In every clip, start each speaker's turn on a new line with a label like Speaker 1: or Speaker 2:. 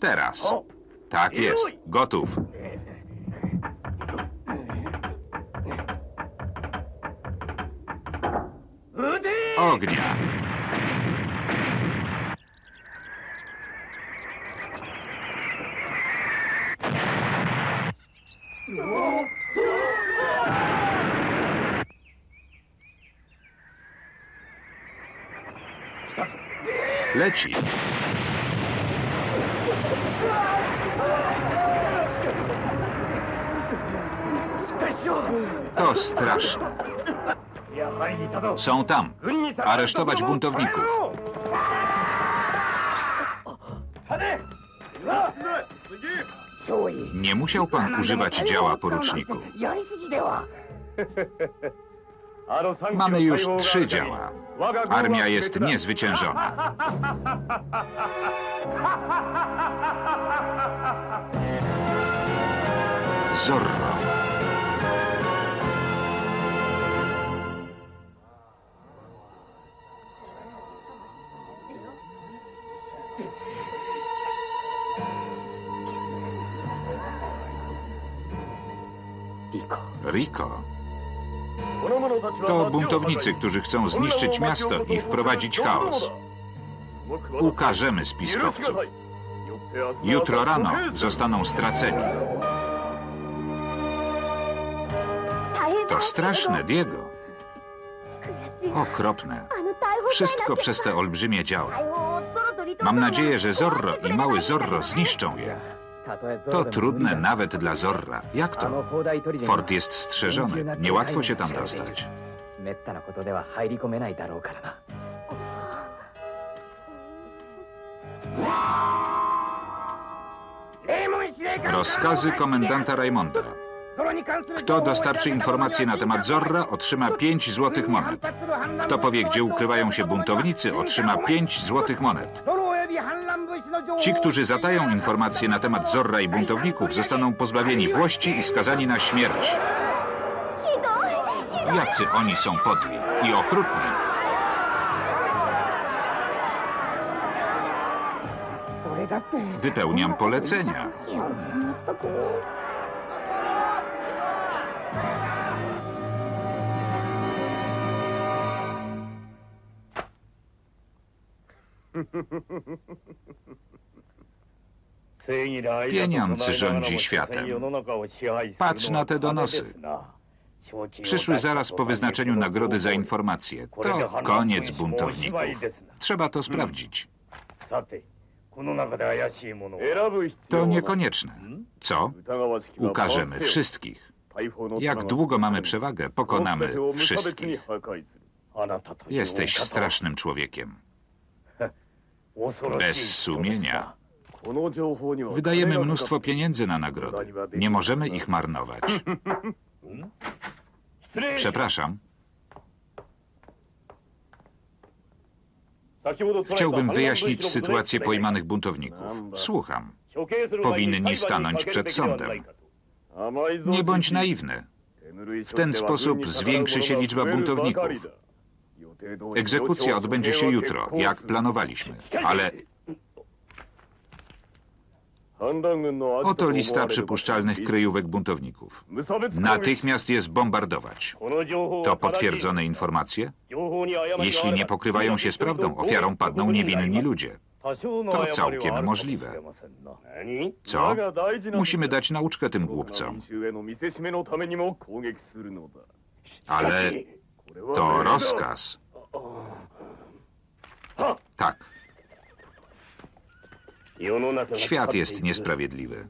Speaker 1: Teraz. Tak jest. Gotów. Ognia. Leci. To straszne. Są tam. Aresztować buntowników. Nie musiał pan używać działa, poruczniku. Mamy już trzy działa. Armia jest niezwyciężona. Zorro. Rico. To buntownicy, którzy chcą zniszczyć miasto i wprowadzić chaos. Ukażemy spiskowców. Jutro rano zostaną straceni. To straszne, Diego. Okropne. Wszystko przez te olbrzymie działa. Mam nadzieję, że Zorro i mały Zorro zniszczą je. To trudne nawet dla Zorra. Jak to? Fort jest strzeżony. Niełatwo się tam dostać. Rozkazy komendanta Raimonda. Kto dostarczy informacje na temat Zorra, otrzyma 5 złotych monet. Kto powie, gdzie ukrywają się buntownicy, otrzyma 5 złotych monet. Ci, którzy zatają informacje na temat Zorra i buntowników, zostaną pozbawieni włości i skazani na śmierć. Jacy oni są podli i okrutni. Wypełniam polecenia.
Speaker 2: Pieniądz rządzi światem. Patrz na te donosy.
Speaker 1: Przyszły zaraz po wyznaczeniu nagrody za informacje. To koniec buntowników. Trzeba to sprawdzić. To niekonieczne. Co? Ukażemy wszystkich. Jak długo mamy przewagę, pokonamy wszystkich. Jesteś strasznym człowiekiem. Bez sumienia. Wydajemy mnóstwo pieniędzy na nagrody. Nie możemy ich marnować. Przepraszam. Chciałbym wyjaśnić sytuację pojmanych buntowników. Słucham. Powinni stanąć przed sądem. Nie bądź naiwny.
Speaker 3: W ten sposób zwiększy się liczba buntowników.
Speaker 1: Egzekucja odbędzie się jutro, jak planowaliśmy. Ale Oto lista przypuszczalnych kryjówek buntowników. Natychmiast je zbombardować. To potwierdzone informacje? Jeśli nie pokrywają się z prawdą, ofiarą padną niewinni ludzie.
Speaker 2: To całkiem możliwe.
Speaker 1: Co? Musimy dać nauczkę tym głupcom. Ale to rozkaz. Tak, świat jest niesprawiedliwy.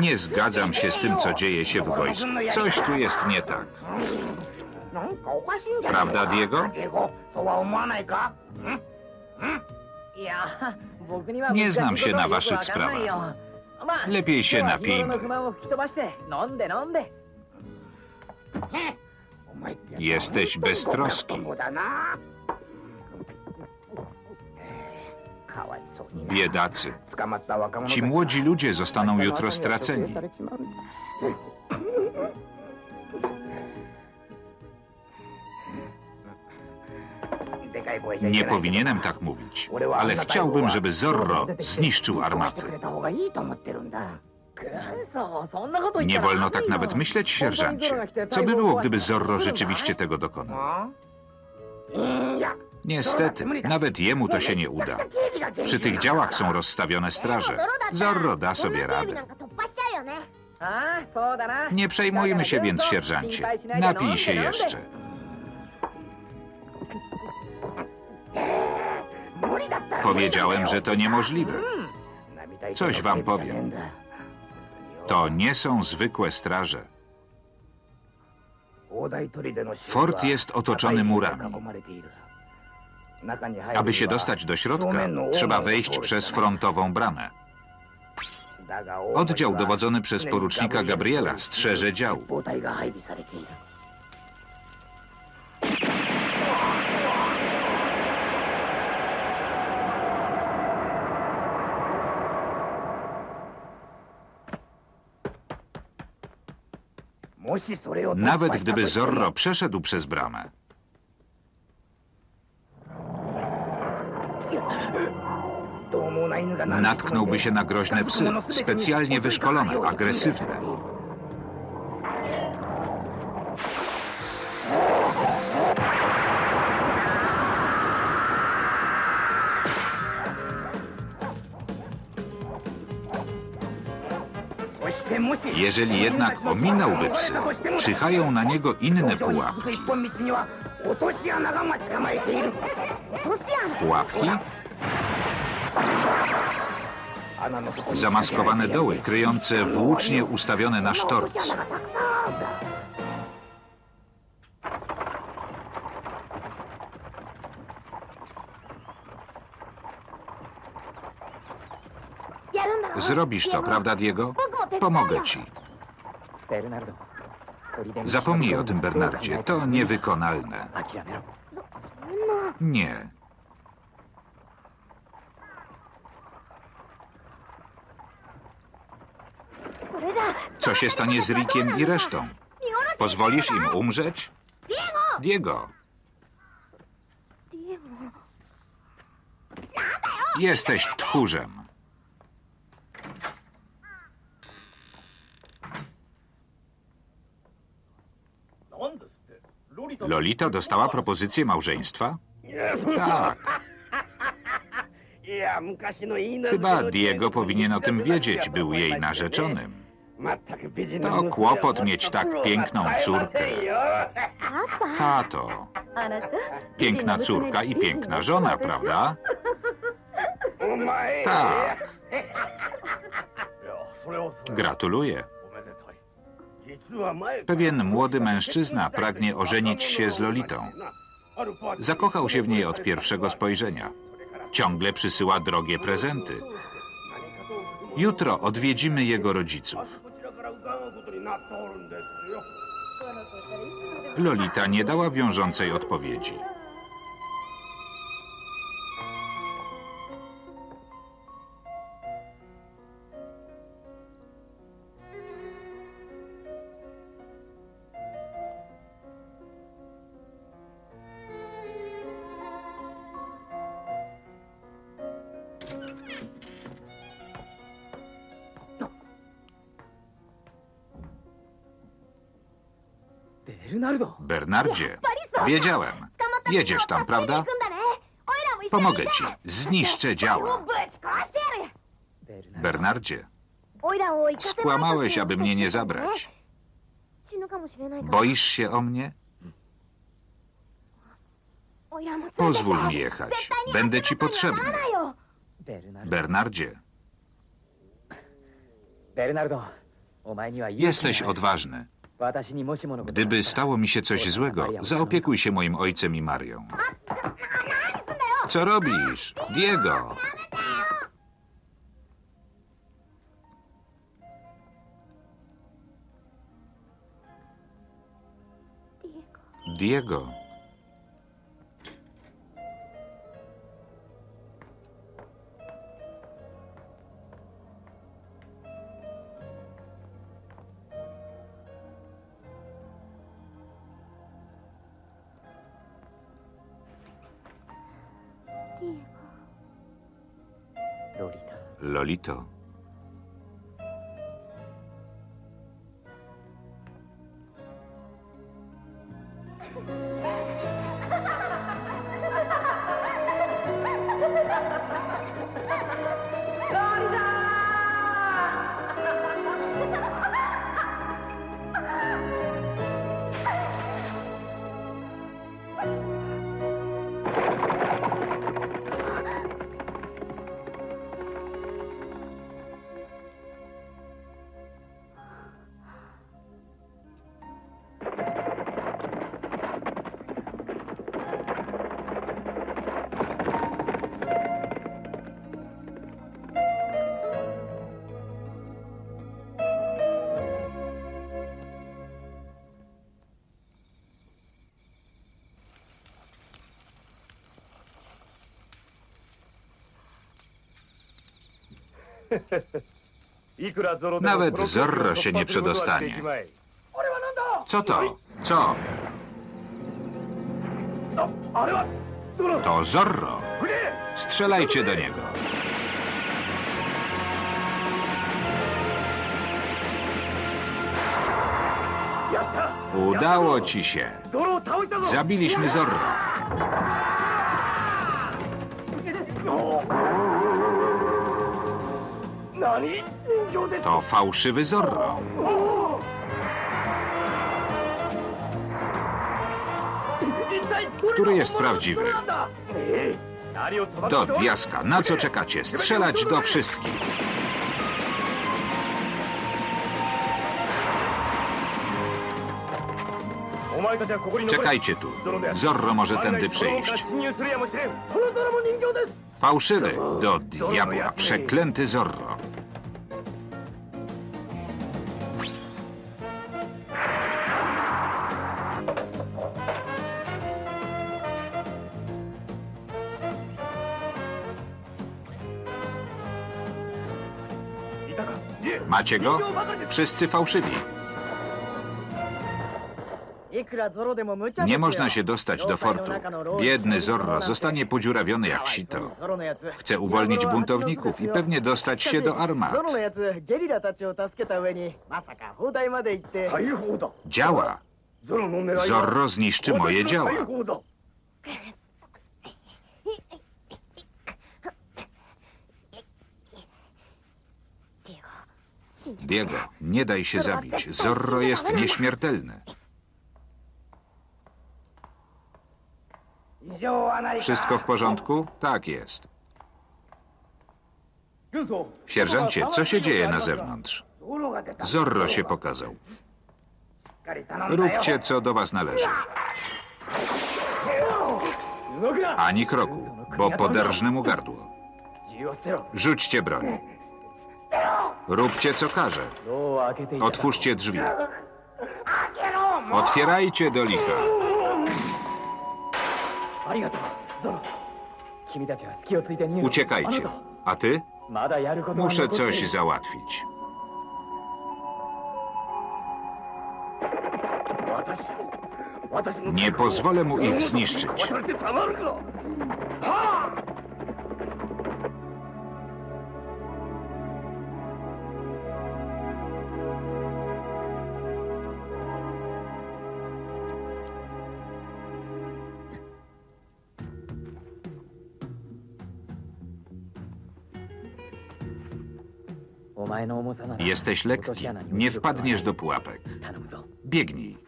Speaker 1: Nie zgadzam się z tym, co dzieje się w wojsku. Coś tu jest nie tak. Prawda, Diego?
Speaker 4: Nie znam się na waszych sprawach.
Speaker 1: Lepiej się napijmy. Jesteś beztroski. Biedacy. Ci młodzi ludzie zostaną jutro straceni. Nie powinienem tak mówić, ale chciałbym, żeby Zorro zniszczył armaty. Nie wolno tak nawet myśleć, sierżancie. Co by było, gdyby Zorro rzeczywiście tego dokonał? Niestety, nawet jemu to się nie uda. Przy tych działach są rozstawione straże. Zorro da sobie radę. Nie przejmujmy się więc, sierżancie. Napij się jeszcze. Powiedziałem, że to niemożliwe. Coś wam powiem. To nie są zwykłe straże.
Speaker 5: Fort jest otoczony murami.
Speaker 1: Aby się dostać do środka, trzeba wejść przez frontową bramę. Oddział dowodzony przez porucznika Gabriela strzeże dział. Nawet gdyby Zorro przeszedł przez bramę, natknąłby się na groźne psy, specjalnie wyszkolone, agresywne. Jeżeli jednak ominąłby psy, czyhają na niego inne pułapki. Pułapki? Zamaskowane doły, kryjące włócznie ustawione na sztorc. Zrobisz to, prawda, Diego? Pomogę ci. Zapomnij o tym, Bernardzie. To niewykonalne. Nie. Co się stanie z Rickiem i resztą? Pozwolisz im umrzeć? Diego! Jesteś tchórzem. Lolita dostała propozycję małżeństwa? Tak. Chyba Diego powinien o tym wiedzieć. Był jej narzeczonym. To kłopot mieć tak piękną córkę. Tato, piękna córka i piękna żona, prawda? Tak. Gratuluję. Pewien młody mężczyzna pragnie ożenić się z Lolitą. Zakochał się w niej od pierwszego spojrzenia. Ciągle przysyła drogie prezenty. Jutro odwiedzimy jego rodziców. Lolita nie dała wiążącej odpowiedzi. Bernardzie, wiedziałem. Jedziesz tam, prawda? Pomogę ci. Zniszczę działa. Bernardzie, skłamałeś, aby mnie nie zabrać. Boisz się o mnie? Pozwól mi jechać. Będę ci potrzebny. Bernardzie, jesteś odważny. Gdyby stało mi się coś złego, zaopiekuj się moim ojcem i Marią. Co robisz? Diego! Diego. Lolita. Lolito.
Speaker 6: Nawet Zorro się nie przedostanie.
Speaker 1: Co to? Co? To Zorro. Strzelajcie do niego. Udało ci się. Zabiliśmy Zorro. To fałszywy Zorro. Który jest prawdziwy? Do diaska. Na co czekacie? Strzelać do wszystkich. Czekajcie tu. Zorro może tędy przyjść. Fałszywy. Do diabła. Przeklęty Zorro. Macie go? Wszyscy fałszywi. Nie można się dostać do fortu. Biedny Zorro zostanie podziurawiony jak sito. Chce uwolnić buntowników i pewnie dostać się do armat. Działa. Zorro zniszczy moje działa. Diego, nie daj się zabić. Zorro jest nieśmiertelny. Wszystko w porządku? Tak jest. Sierżancie, co się dzieje na zewnątrz? Zorro się pokazał. Róbcie, co do was należy. Ani kroku, bo poderżnę mu gardło. Rzućcie broń. Róbcie, co każę. Otwórzcie drzwi. Otwierajcie do licha. Uciekajcie. A ty? Muszę coś załatwić. Nie pozwolę mu ich zniszczyć. Jesteś lekki, nie wpadniesz do pułapek. Biegnij.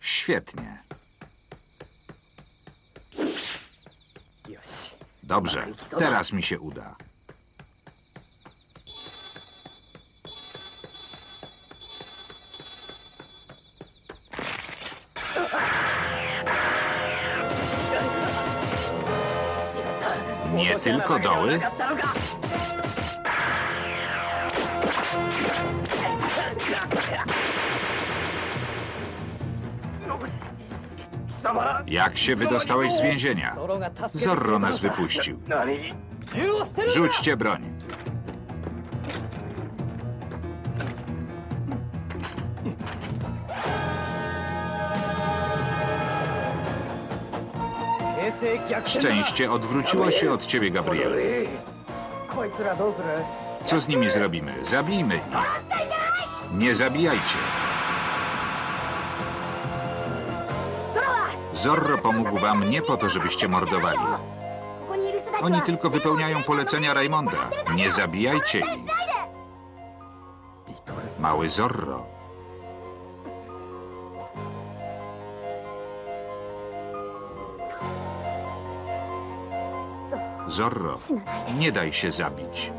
Speaker 1: Świetnie. Dobrze, teraz mi się uda. Nie tylko doły? Jak się wydostałeś z więzienia? Zorro nas wypuścił. Rzućcie broń. Szczęście odwróciło się od ciebie, Gabriel. Co z nimi zrobimy? Zabijmy ich. Nie zabijajcie. Zorro pomógł wam nie po to, żebyście mordowali. Oni tylko wypełniają polecenia Raymonda. Nie zabijajcie ich. Mały Zorro. Zorro, nie daj się zabić.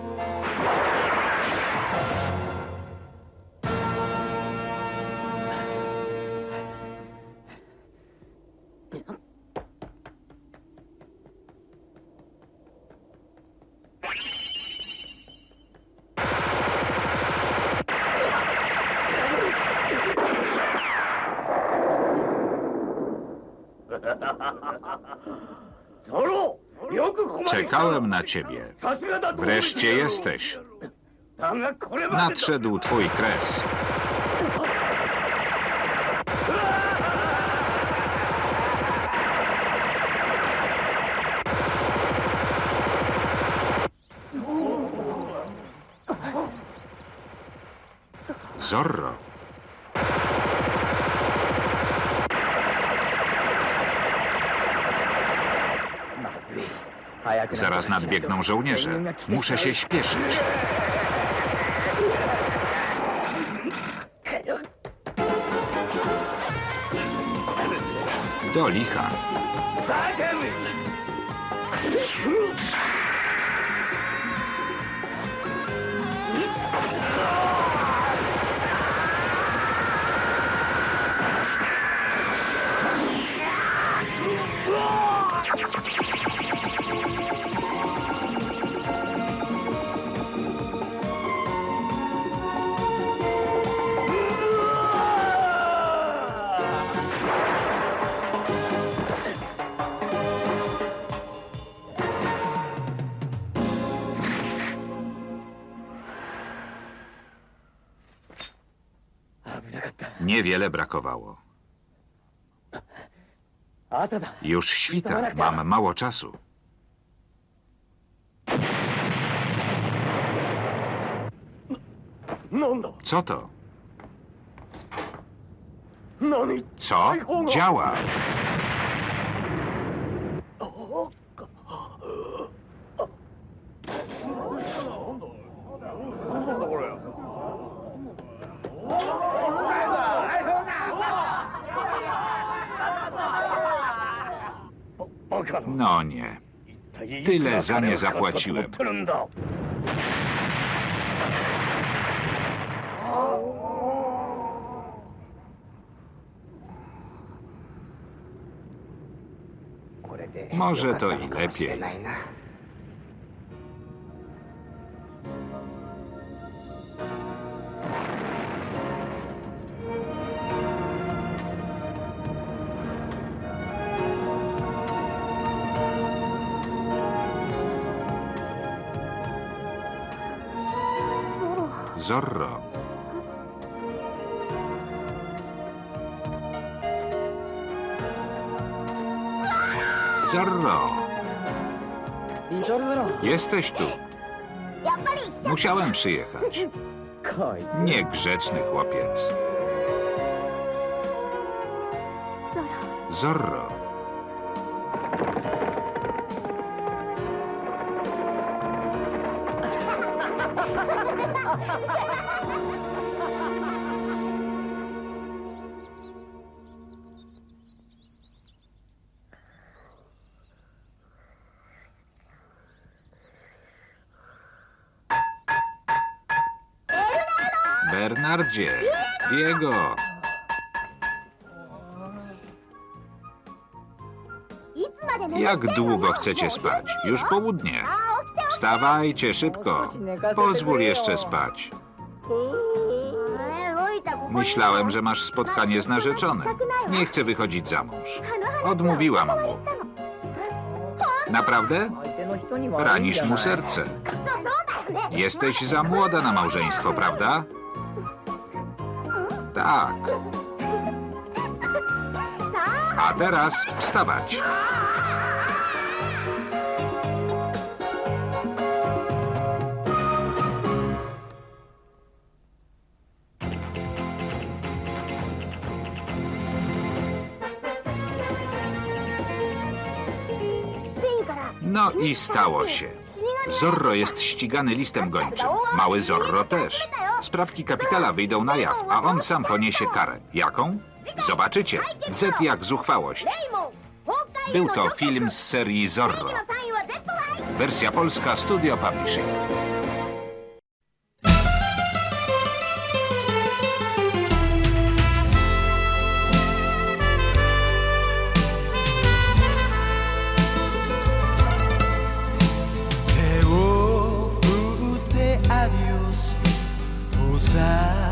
Speaker 1: Czekałem na ciebie. Wreszcie jesteś. Nadszedł twój kres. Zorro. Zaraz nadbiegną żołnierze. Muszę się śpieszyć. Do licha. Niewiele brakowało. Już świta, mam mało czasu. Co to? Co? Działa. No nie.
Speaker 6: Tyle za nie zapłaciłem.
Speaker 1: Może to i lepiej. Zorro. Zorro, jesteś tu. Musiałem przyjechać. Niegrzeczny chłopiec. Zorro. Bernardzie, Diego, jak długo chcecie spać? Już południe. Wstawajcie szybko. Pozwól jeszcze spać. Myślałem, że masz spotkanie z narzeczonym. Nie chcę wychodzić za mąż. Odmówiłam mu. Naprawdę? Ranisz mu serce. Jesteś za młoda na małżeństwo, prawda? Tak. A teraz wstawać. No i stało się. Zorro jest ścigany listem gończym. Mały Zorro też. Sprawki kapitala wyjdą na jaw, a on sam poniesie karę. Jaką? Zobaczycie. Z jak zuchwałość. Był to film z serii Zorro. Wersja polska Studio Publishing. inside